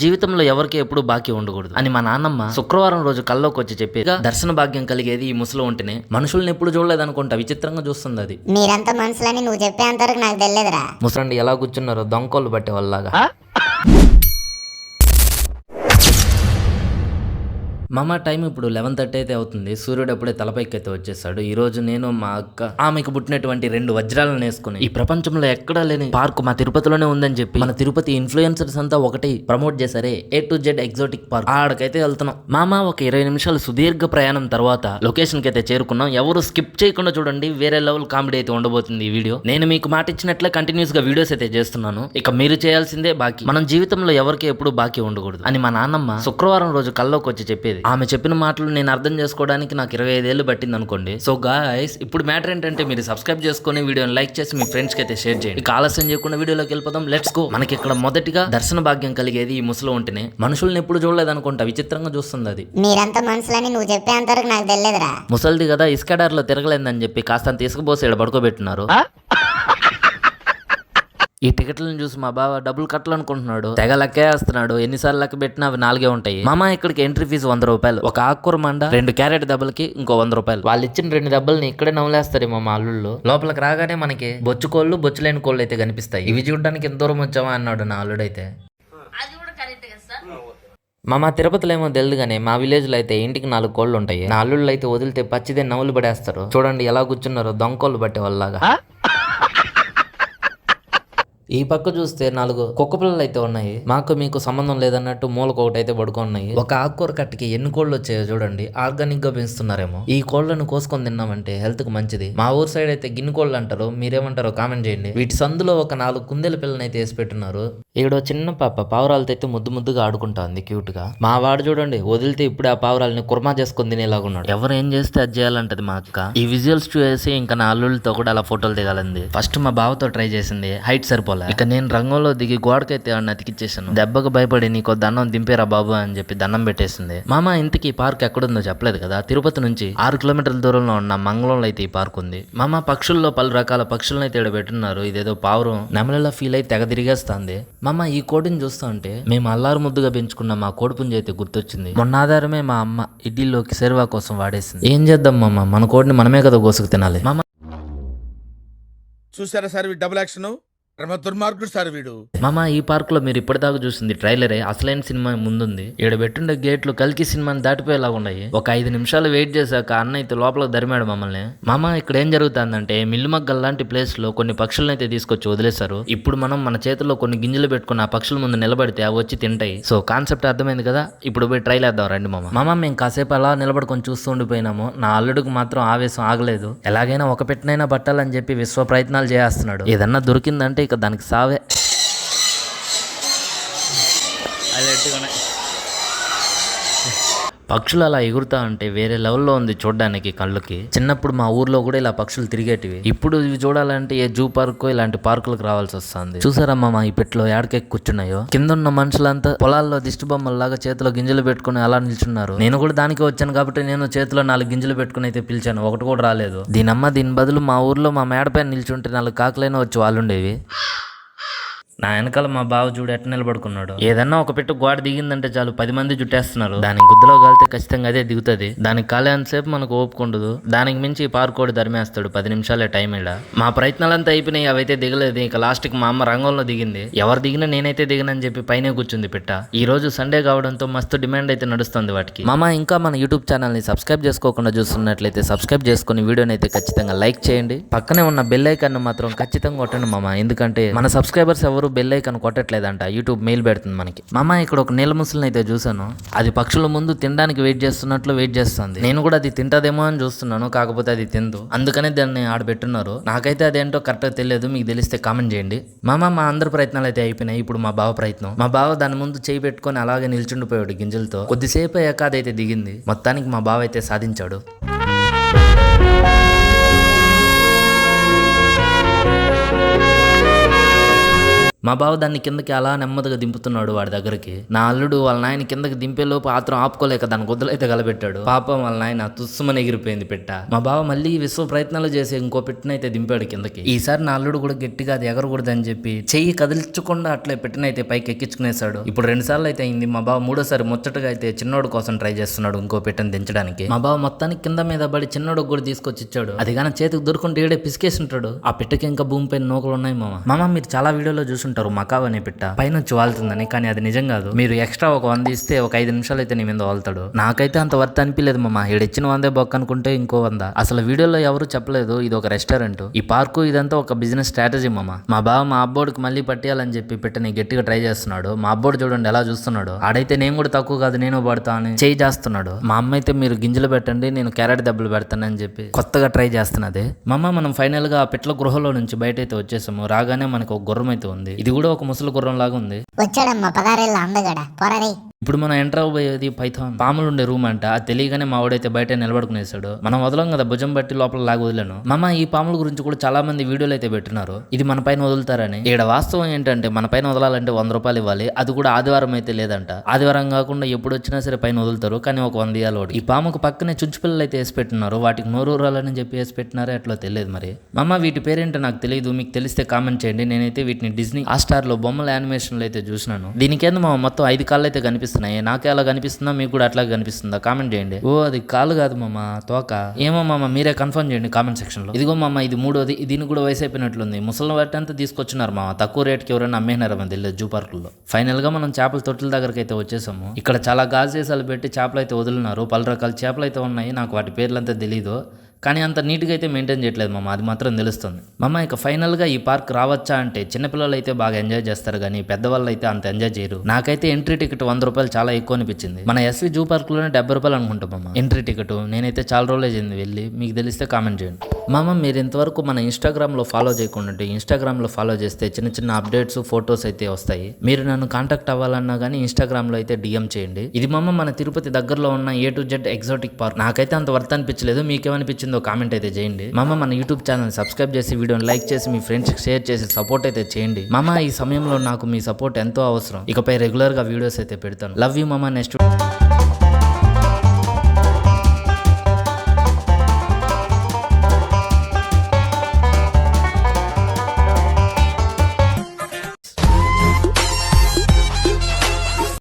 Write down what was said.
జీవితంలో ఎవరికి ఎప్పుడు బాకీ ఉండకూడదు. అని మా నాన్నమ్మ శుక్రవారం రోజు కల్లోకి వచ్చి చెప్పేది. దర్శన భాగ్యం కలిగేది ఈ ముసలి ఉంటేనే మనుషుల్ని ఎప్పుడు చూడలేదనుకుంటా. విచిత్రంగా చూస్తుంది అది మీరంతా మనుషులని నువ్వు చెప్పేంతవరకు నాకు తెలియదురా. ముసలండి ఎలా కూర్చున్నారో దొంగకోళ్ళు బట్టే వాళ్ళలాగా. మామ టైం ఇప్పుడు లెవెన్ థర్టీ అయితే అవుతుంది. సూర్యుడు అప్పుడే తలపైకి అయితే వచ్చేసాడు ఈ రోజు నేను మా అక్క ఆమెకు పుట్టినటువంటి రెండు వజ్రాలను వేసుకుని ఈ ప్రపంచంలో ఎక్కడా లేని పార్క్ మా తిరుపతిలోనే ఉందని చెప్పి మన తిరుపతి ఇన్ఫ్లుయెన్సర్స్ అంతా ఒకటి promote చేశారే. A to Z exotic park. ఆడకైతే వెళ్తున్నాం. మామ ఒక ఇరవై నిమిషాలు సుదీర్ఘ ప్రయాణం తర్వాత లొకేషన్కి అయితే చేరుకున్నాం. ఎవరు స్కిప్ చేయకుండా చూడండి వేరే లెవెల్ కామెడీ అయితే ఉండబోతుంది ఈ వీడియో. నేను మీకు మాట ఇచ్చినట్లే కంటిన్యూస్గా వీడియోస్ అయితే చేస్తున్నాను. ఇక మీరు చేయాల్సిందే బాకీ. మనం జీవితంలో ఎవరికి ఎప్పుడు బాకీ ఉండకూడదు అని మా నాన్నమ్మ శుక్రవారం రోజు కల్లోకి వచ్చి చెప్పేది. ఆమె చెప్పిన మాటలు నేను అర్థం చేసుకోవడానికి నాకు ఇరవై ఐదేళ్ళు పట్టింది అనుకోండి. సో గాయస్ ఇప్పుడు మ్యాటర్ ఏంటంటే మీరు సబ్స్క్రైబ్ చేసుకుని వీడియోని లైక్ చేసి మీ ఫ్రెండ్స్కి అయితే షేర్ చేయండి. ఇక ఆలస్యం చేయకుండా వీడియోలోకి వెళ్ళిపోదాం. లెట్స్ గో మనకి ఇక్కడ మొదటిగా దర్శన భాగ్యం కలిగేది ఈ ముసలి ఉంటేనే మనుషుల్ని ఎప్పుడు చూడలేదనుకుంటా. విచిత్రంగా చూస్తుంది అది. మీరంతా మనుషులని నువ్వు చెప్పేంతవరకు నాకు తెలియదురా. ముసలిది కదా ఇసుకడార్లో తిరగలేదని చెప్పి కాస్తంత తీసుకుపోసి ఇక్కడ పడుకోబెట్టున్నారు ఈ టికెట్లను చూసి మా బావ డబ్బులు కట్టాలనుకుంటున్నాడు. తెగ లెక్కేస్తున్నాడు ఎన్నిసార్లు లెక్క పెట్టినా అవి నాలుగే ఉంటాయి. మామ ఇక్కడికి ఎంట్రీ ఫీజు వంద రూపాయలు. ఒక ఆకుకూర మండ రెండు క్యారెట్ దెబ్బలకి ఇంకో వంద రూపాయలు. వాళ్ళు ఇచ్చిన రెండు దెబ్బల్ని ఇక్కడే నవ్వులేస్తారేమో మా అల్లుళ్ళు. లోపలికి రాగానే మనకి బొచ్చు కోళ్ళు బొచ్చు లేని కోళ్ళు అయితే కనిపిస్తాయి. ఇవి చూడడానికి ఎంత దూరం వచ్చామా అన్నాడు నా అల్లుడైతే. మామ తిరుపతిలో ఏమో తెలియదు కానీ మా విలేజ్లో అయితే ఇంటికి నాలుగు కోళ్ళు ఉంటాయి. నా అల్లుళ్ళు అయితే వదిలితే పచ్చిదే నవ్వులు పడేస్తారు. చూడండి ఎలా కూర్చున్నారో దొంగకోళ్ళు పట్టే వాళ్ళలాగా. ఈ పక్క చూస్తే నాలుగు కుక్క పిల్లలు అయితే ఉన్నాయి. మాకు మీకు సంబంధం లేదన్నట్టు మూలకు ఒకటి అయితే పడుకున్నాయి. ఒక ఆకుకూర కట్టకి ఎన్ని కోళ్ళు వచ్చాయో చూడండి. ఆర్గానిక్గా పెంచుతున్నారేమో. ఈ కోళ్ళను కోసుకొని తిన్నామంటే హెల్త్కు మంచిది. మా ఊరు సైడ్ అయితే గిన్నె కోళ్ళు అంటారు. మీరేమంటారో కామెంట్ చేయండి. వీటి సందులో ఒక నాలుగు కుందేల పిల్లని అయితే వేసి పెట్టున్నారు. ఈడో చిన్న పాప పావురాలతో అయితే ముద్దు ముద్దుగా ఆడుకుంటాంది క్యూట్గా. మా వాడు చూడండి వదిలితే ఇప్పుడు ఆ పావురాలని కుర్మా చేసుకొని తినేలాగున్నాడు. ఎవరు ఏం చేస్తే అది చేయాలంటది మా అక్క. ఈ విజువల్స్ చూసి ఇంకా నా అల్లుళ్ళతో కూడా అలా ఫోటోలు దిగాలంది. ఫస్ట్ మా బావతో ట్రై చేసింది హైట్ సరిపోలే ఇక నేను రంగంలో దిగి గోడకైతే ఆడిని అతికిచ్చేసాను దెబ్బకు భయపడి నీకో దండం దింపేరా బాబు అని చెప్పి దండం పెట్టేసింది. మామ ఇంతకీ పార్క్ ఎక్కడుందో చెప్పలేదు కదా? తిరుపతి నుంచి ఆరు కిలోమీటర్ల దూరంలో ఉన్న మంగళంలో అయితే ఈ పార్క్ ఉంది. మామ పక్షుల్లో పలు రకాల పక్షులను అయితే ఇక్కడ పెట్టున్నారు. ఇదేదో పావురం. నెమలిలా ఫీల్ అయి తెగ తిరిగేస్తుంది. మామ ఈ కోడిని చూస్తా ఉంటే మేము అల్లారు ముద్దుగా పెంచుకున్న మా కోడి పుంజ అయితే గుర్తొచ్చింది. మొన్న ఆధారమే మా అమ్మ ఇడ్లీలోకి సెర్వా కోసం వాడేసింది. ఏం చేద్దాం మామ? మన కోడిని మనమే కదా కోసుకు తినాలి. మామ చూసారా సార్ డబుల్ యాక్షన్ రమ దుర్మార్గుడు సార్ వీడు. మామ ఈ పార్క్లో మీరు ఇప్పటిదాకా చూసింది ట్రైలరే. అసలైన సినిమా ముందుంది. ఈడ పెట్టుండే గేట్లు కలికి సినిమాని దాటిపోయేలాగా ఉన్నాయి. ఒక ఐదు నిమిషాలు వెయిట్ చేశాక అన్న అయితే లోపల దరిమాడు మమ్మల్ని. మామ ఇక్కడ ఏం జరుగుతుందంటే మిల్లు మగ్గల్ లాంటి ప్లేస్లో కొన్ని పక్షులను అయితే తీసుకొచ్చి వదిలేశారు. ఇప్పుడు మనం మన చేతిలో కొన్ని గింజలు పెట్టుకుని ఆ పక్షుల ముందు నిలబడితే అవి వచ్చి తింటాయి. సో కాన్సెప్ట్ అర్థమైంది కదా? ఇప్పుడు పోయి ట్రైల్ వేద్దాం రండి మామ. మామ మేము కాసేపు అలా నిలబడుకొని చూస్తూ ఉండిపోయినాము. నా అల్లుడికి మాత్రం ఆవేశం ఆగలేదు. ఎలాగైనా ఒక పెట్టినైనా పట్టాలని చెప్పి విశ్వ ప్రయత్నాలు చేస్తున్నాడు. ఏదన్నా దొరికిందంటే ఇక దానికి సావే పక్షులు అలా ఎగురుతా ఉంటే వేరే లెవెల్లో ఉంది చూడడానికి కళ్ళకి. చిన్నప్పుడు మా ఊర్లో కూడా ఇలా పక్షులు తిరిగేటివి. ఇప్పుడు ఇవి చూడాలంటే ఏ జూ పార్క్ ఇలాంటి పార్కులకు రావాల్సి వస్తుంది. చూసారమ్మా మా ఈ పెట్లో ఏడకెక్కి కూర్చున్నాయో? కింద ఉన్న మనుషులంతా పొలాల్లో దిష్టి బొమ్మల్లాగా చేతిలో గింజలు పెట్టుకుని అలా నిల్చున్నారు. నేను కూడా దానికి వచ్చాను కాబట్టి నేను చేతిలో నాలుగు గింజలు పెట్టుకుని అయితే పిలిచాను. ఒకటి కూడా రాలేదు. దీనమ్మ దీని బదులు మా ఊర్లో మా మేడపైన నిల్చుంటే నాలుగు కాకులైనా వచ్చి వాళ్ళుండేవి. నా వెనకాల మా బావ చూడు ఎట్ట నిలబడుకున్నాడు. ఏదన్నా ఒక పెట్టు గోడ దిగిందంటే చాలు పది మంది జుట్టేస్తున్నారు దాని గుద్దలో కాలితే ఖచ్చితంగా అదే దిగుతుంది. దానికి కాలేంతసేపు మనకు ఓపుకుండదు దానికి మించి పార్కోడి ధర్మేస్తాడు పది నిమిషాలే టైం ఇడ మా ప్రయత్నాలంతా అయిపోయినాయి అవైతే దిగలేదు. ఇక లాస్ట్కి మా అమ్మ రంగంలో దిగింది. ఎవరు దిగినా నేనైతే దిగనని చెప్పి పైనే కూర్చుంది పిట్ట. ఈ రోజు సండే కావడంతో మస్తు డిమాండ్ అయితే నడుస్తుంది వాటికి. మామ ఇంకా మన యూట్యూబ్ ఛానల్ని సబ్స్క్రైబ్ చేసుకోకుండా చూస్తున్నట్లయితే సబ్స్క్రైబ్ చేసుకుని వీడియోని అయితే ఖచ్చితంగా లైక్ చేయండి. పక్కనే ఉన్న బెల్ ఐకాన్ మాత్రం ఖచ్చితంగా కొట్టండి మామ. ఎందుకంటే మన సబ్స్క్రైబర్స్ ఎవరు బెల్ ఐకన్ కొట్టట్లేదంట. యూట్యూబ్ మెయిల్ పెడుతుంది మనకి. మామ ఇక్కడ ఒక నీల ముసలిని అయితే చూసాను అది పక్షుల ముందు తినడానికి వెయిట్ చేస్తున్నట్లు వెయిట్ చేస్తుంది. నేను కూడా అది తింటదేమో అని చూస్తున్నాను కాకపోతే అది తిందు. అందుకనే దాన్ని ఆడబెట్టున్నారు నాకైతే అదేంటో కరెక్ట్గా తెలియదు మీకు తెలిస్తే కామెంట్ చేయండి. మామ మా అందరి ప్రయత్నాలు అయితే అయిపోయినాయి ఇప్పుడు మా బావ ప్రయత్నం. మా బావ దాని ముందు చేయి పెట్టుకొని అలాగే నిల్చుండిపోయాడు గింజలతో. కొద్దిసేపు అయ్యాక అదైతే దిగింది. మొత్తానికి మా బావ అయితే సాధించాడు. మా బావ దాన్ని కిందకి అలా నెమ్మదిగా దింపుతున్నాడు వాడి దగ్గరికి. నా అల్లుడు వాళ్ళ నాయన కిందకి దింపేలోపు ఆత్రం ఆపుకోలేక దాని గుద్దలైతే గలబెట్టాడు. పాపం వాళ్ళ నాయన తుస్సుమని ఎగిరిపోయింది పెట్ట. మా బావ మళ్ళీ విశ్వ ప్రయత్నాలు చేసి ఇంకో పెట్టినైతే దింపాడు కిందకి. ఈసారి నా అల్లుడు కూడా గట్టిగా అది ఎగరకూడదని చెప్పి చెయ్యి కదిలించకుండా అట్లే పెట్టినైతే పైకి ఎక్కించుకునేసాడు ఇప్పుడు రెండు సార్లు అయితే అయింది మా బావ మూడోసారి ముచ్చటగా అయితే చిన్నోడు కోసం ట్రై చేస్తున్నాడు ఇంకో పెట్టని దించడానికి. మా బావ మొత్తానికి కింద మీద పడి చిన్నోడు కూడా తీసుకొచ్చి ఇచ్చాడు. అది కానీ చేతికి దొరుకుంటే ఏడే పిసికేసి ఉంటాడు. ఆ పిట్టకి ఇంకా భూమిపై నూకలు ఉన్నాయి మామ. మామ మీరు చాలా వీడియోలో చూసుంటారు మకావ్ అనే పిట్ట. పైన వచ్చి వాళ్తుందని కానీ అది నిజం కాదు. మీరు ఎక్స్ట్రా ఒక వంద ఇస్తే ఒక ఐదు నిమిషాలు అయితే నీ మీద వాళ్తాడు. నాకైతే అంత వర్త్ అనిపించలేదు మామ. ఇచ్చిన వందే బొక్క అనుకుంటే ఇంకో వంద. అసలు వీడియోలో ఎవరు చెప్పలేదు ఇది ఒక రెస్టారెంట్. ఈ పార్కు ఇదంతా ఒక బిజినెస్ స్ట్రాటజీ మామ. మా బావ మా అబ్బోడికి మళ్ళీ పట్టేయాలని చెప్పి పిట్టని గట్టిగా ట్రై చేస్తున్నాడు. మా అబ్బోడు చూడండి ఎలా చూస్తున్నాడు. ఆడైతే నేను కూడా తక్కువ కాదు నేను పడతా అని చేయి చేస్తున్నాడు. మా అమ్మ అయితే మీరు గింజలు పెట్టండి నేను క్యారెట్ దెబ్బలు పెడతానని చెప్పి కొత్తగా ట్రై చేస్తున్నది. మా అమ్మ మనం ఫైనల్గా ఆ పిట్ల గృహలో నుంచి బయట అయితే వచ్చేసాము. రాగానే మనకు ఒక గుర్రం అయితే ఉంది. ఇది కూడా ఒక ముసలి గుర్రం లాగా ఉంది. వచ్చాడమ్మా పదారేళ్ళ అందగాడ. పొరరే ఇప్పుడు మనం ఎంటర్ అవ్వబోయేది పైథాన్ పాములు ఉండే రూమ్ అంట అది తెలియగానే మా వాడైతే బయట నిలబడుకునేసాడు. మనం వదలం కదా భుజం బట్టి లోపల లాగా వదిలేను. మామ ఈ పాముల గురించి కూడా చాలా మంది వీడియోలు అయితే పెట్టినారు. ఇది మన పైన వదులుతారని. ఇక్కడ వాస్తవం ఏంటంటే మన పైన వదలాలంటే వంద రూపాయలు ఇవ్వాలి. అది కూడా ఆదివారం అయితే లేదంట. ఆదివారం కాకుండా ఎప్పుడు వచ్చినా సరే పైన వదులుతారు. కానీ ఒక వంద ఇయ్యాలి ఒకటి ఈ పాముకు పక్కనే చుంచు పిల్లలు అయితే వేసి పెట్టినారు. వాటికి నోరూరాలని చెప్పి వేసి పెట్టినారో ఎట్లా తెలియదు మరి. మామ వీటి పేరేంటో నాకు తెలియదు. మీకు తెలిస్తే కామెంట్ చేయండి. నేనైతే వీటిని డిజ్నీ ఆ లో బొమ్మల యానిమేషన్లు అయితే చూసినాను. దీనికేందు మా మొత్తం ఐదు కాళ్ళు అయితే కనిపిస్తుంది కనిపిస్తున్నాయి. నాకే అలా కనిపిస్తుందా? మీకు కూడా అట్లా కనిపిస్తుందా? కామెంట్ చేయండి. ఓ అది కాలు కాదు మామ తోక. ఏమో మామ మీరే కన్ఫర్మ్ చేయండి కామెంట్ సెక్షన్లో ఇదిగో మామ ఇది మూడోది. దీని కూడా వయసు అయిపోయినట్లుంది. ముసలి వాటి అంతా తీసుకొచ్చినారు మామ. తక్కువ రేట్కి ఎవరైనా అమ్మేనారా మన తెలియదు జూ పార్కుల్లో. ఫైనల్గా మనం చేపల తొట్టుల దగ్గరికి అయితే వచ్చేసాము. ఇక్కడ చాలా గాజు చేసాలు పెట్టి చేపలు అయితే వదిలినారు పలు రకాల చేపలు అయితే ఉన్నాయి. నాకు వాటి పేర్లంతా తెలియదు కానీ అంత నీట్గా అయితే మెయింటైన్ చేయట్లేదు మామ అది మాత్రం తెలుస్తుంది. మామ ఇక ఫైనల్గా ఈ పార్క్ రావచ్చా అంటే చిన్నపిల్లలు అయితే బాగా ఎంజాయ్ చేస్తారు కానీ పెద్దవాళ్ళు అయితే అంత ఎంజాయ్ చేయరు. నాకైతే ఎంట్రీ టికెట్ వంద రూపాయలు చాలా ఎక్కువ అనిపించింది. మన ఎస్వి జూ పార్క్లోనే డెబ్బై రూపాయలు అనుకుంటాం మామ. ఎంట్రీ టికెట్ నేనైతే చాలా రోజులు అయింది వెళ్ళి మీకు తెలిస్తే కామెంట్ చేయండి. మామ మీరు ఇంతవరకు మన ఇన్స్టాగ్రామ్లో ఫాలో చేయకుండా ఇన్స్టాగ్రామ్లో ఫాలో చేస్తే చిన్న చిన్న అప్డేట్స్ ఫొటోస్ అయితే వస్తాయి. మీరు నన్ను కాంటాక్ట్ అవ్వాలన్నా కానీ ఇన్స్టాగ్రామ్లో అయితే డిఎం చేయండి. ఇది మామ మన తిరుపతి దగ్గరలో ఉన్న A to Z exotic park. నాకైతే అంత వర్త్ అనిపించలేదు మీకేమనిపించింది? కామెంట్ అయితే చేయండి. మామ మన యూట్యూబ్ ఛానల్ సబ్స్క్రైబ్ చేసి వీడియోని లైక్ చేసి మీ ఫ్రెండ్స్కి షేర్ చేసి సపోర్ట్ అయితే చేయండి. మామ ఈ సమయంలో నాకు మీ సపోర్ట్ ఎంతో అవసరం. ఇకపై రెగ్యులర్గా వీడియోస్ అయితే పెడతాను. లవ్ యూ మామ. నెక్స్ట్